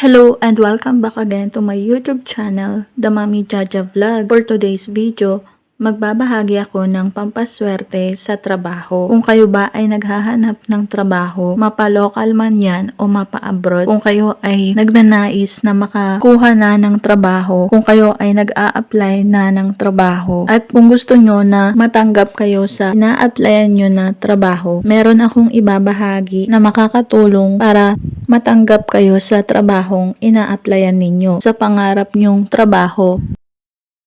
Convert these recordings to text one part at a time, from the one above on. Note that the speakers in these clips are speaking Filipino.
Hello and welcome back again to my YouTube channel, The Mami Jaja Vlog. For today's video, magbabahagi ako ng pampaswerte sa trabaho. Kung kayo ba ay naghahanap ng trabaho, mapa-local man yan o mapa-abroad, kung kayo ay nagnanais na makakuha na ng trabaho, kung kayo ay nag-a-apply na ng trabaho, at kung gusto nyo na matanggap kayo sa ina-applyan nyo na trabaho, meron akong ibabahagi na makakatulong para matanggap kayo sa trabahong ina-applyan ninyo sa pangarap nyong trabaho.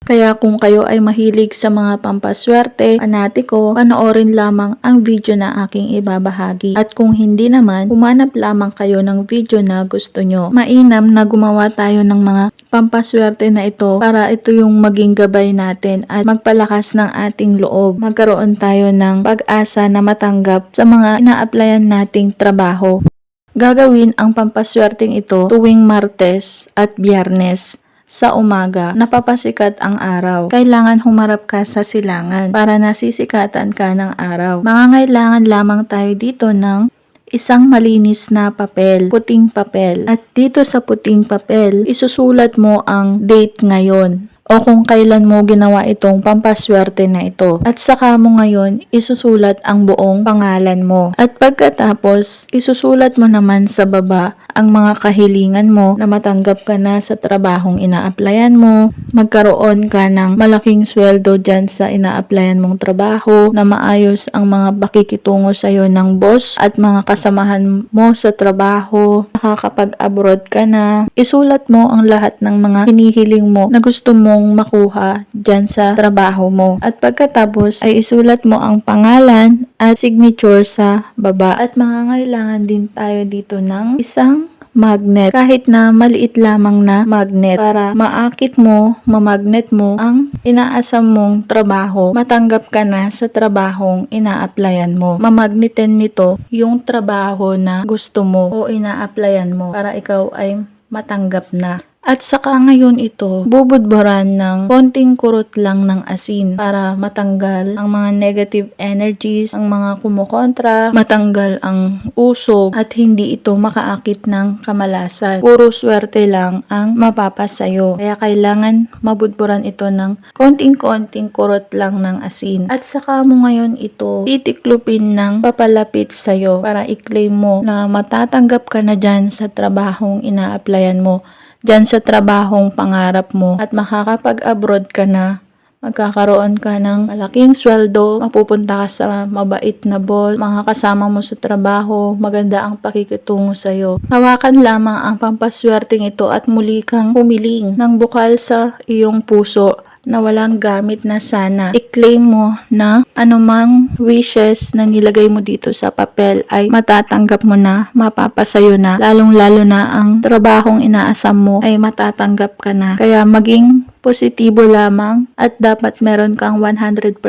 Kaya kung kayo ay mahilig sa mga pampaswerte, panatiko, panoorin lamang ang video na aking ibabahagi. At kung hindi naman, humanap lamang kayo ng video na gusto nyo. Mainam na gumawa tayo ng mga pampaswerte na ito para ito yung maging gabay natin at magpalakas ng ating loob. Magkaroon tayo ng pag-asa na matanggap sa mga ina-applyan nating trabaho. Gagawin ang pampaswerteng ito tuwing Martes at Biyernes sa umaga, napapasikat ang araw. Kailangan humarap ka sa silangan para nasisikatan ka ng araw. Mangangailangan lamang tayo dito ng isang malinis na papel, puting papel. At dito sa puting papel, isusulat mo ang date ngayon o kung kailan mo ginawa itong pampaswerte na ito. At saka mo ngayon isusulat ang buong pangalan mo. At pagkatapos, isusulat mo naman sa baba ang mga kahilingan mo na matanggap ka na sa trabahong ina-applyan mo, magkaroon ka ng malaking sweldo dyan sa ina-applyan mong trabaho, na maayos ang mga pakikitungo sa'yo ng boss at mga kasamahan mo sa trabaho, nakakapag-abroad ka na, isulat mo ang lahat ng mga hinihiling mo na gusto mong makuha dyan sa trabaho mo. At pagkatapos ay isulat mo ang pangalan at signature sa baba. At mangangailangan din tayo dito ng isang magnet kahit na maliit lamang na magnet para maakit mo, mamagnet mo ang inaasam mong trabaho. Matanggap ka na sa trabahong ina-applyan mo. Mamagnetin nito yung trabaho na gusto mo o ina-applyan mo para ikaw ay matanggap na. At saka ngayon ito, bubudburan ng konting kurot lang ng asin para matanggal ang mga negative energies, ang mga kumukontra, matanggal ang usog at hindi ito makaakit ng kamalasan. Puro swerte lang ang mapapasayo. Kaya kailangan mabudburan ito ng konting-konting kurot lang ng asin. At saka mo ngayon ito titiklupin ng papalapit sa'yo para i-claim mo na matatanggap ka na dyan sa trabahong ina-applyan mo dyan sa trabahong pangarap mo at makakapag-abroad ka na magkakaroon ka ng malaking sweldo, mapupunta ka sa mabait na boss, mga kasama mo sa trabaho, maganda ang pakikitungo sa'yo. Hawakan lamang ang pampaswerteng ito at muli kang humiling ng bukal sa iyong puso na walang gamit na sana. I-claim mo na anumang wishes na nilagay mo dito sa papel ay matatanggap mo na, mapapasayo na, lalong-lalo na ang trabahong inaasam mo ay matatanggap ka na. Kaya maging positibo lamang at dapat meron kang 100%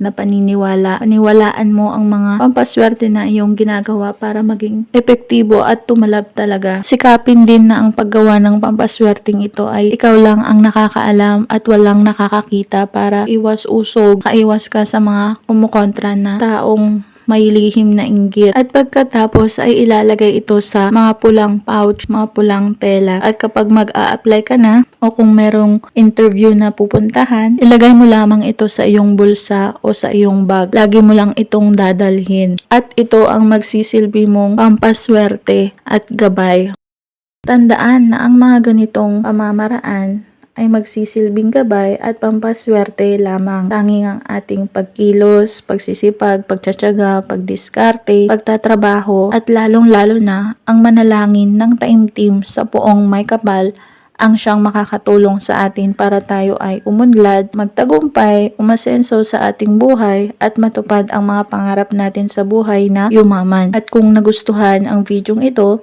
na paniniwala. Paniwalaan mo ang mga pampaswerte na iyong ginagawa para maging epektibo at tumalab talaga. Sikapin din na ang paggawa ng pampaswerteng ito ay ikaw lang ang nakakaalam at walang nakakakita para iwas usog, kaiwas ka sa mga kumukontra na taong may lihim na inggit. At pagkatapos ay ilalagay ito sa mga pulang pouch, mga pulang tela. At kapag mag-a-apply ka na o kung merong interview na pupuntahan, ilagay mo lamang ito sa iyong bulsa o sa iyong bag. Lagi mo lang itong dadalhin. At ito ang magsisilbi mong pampaswerte at gabay. Tandaan na ang mga ganitong pamamaraan ay magsisilbing gabay at pampaswerte lamang. Tanging ang ating pagkilos, pagsisipag, pagtsatsaga, pagdiskarte, pagtatrabaho at lalong-lalo na ang manalangin ng taimtim sa poong may kapal ang siyang makakatulong sa atin para tayo ay umunlad, magtagumpay, umasenso sa ating buhay at matupad ang mga pangarap natin sa buhay na yumaman. At kung nagustuhan ang videong ito,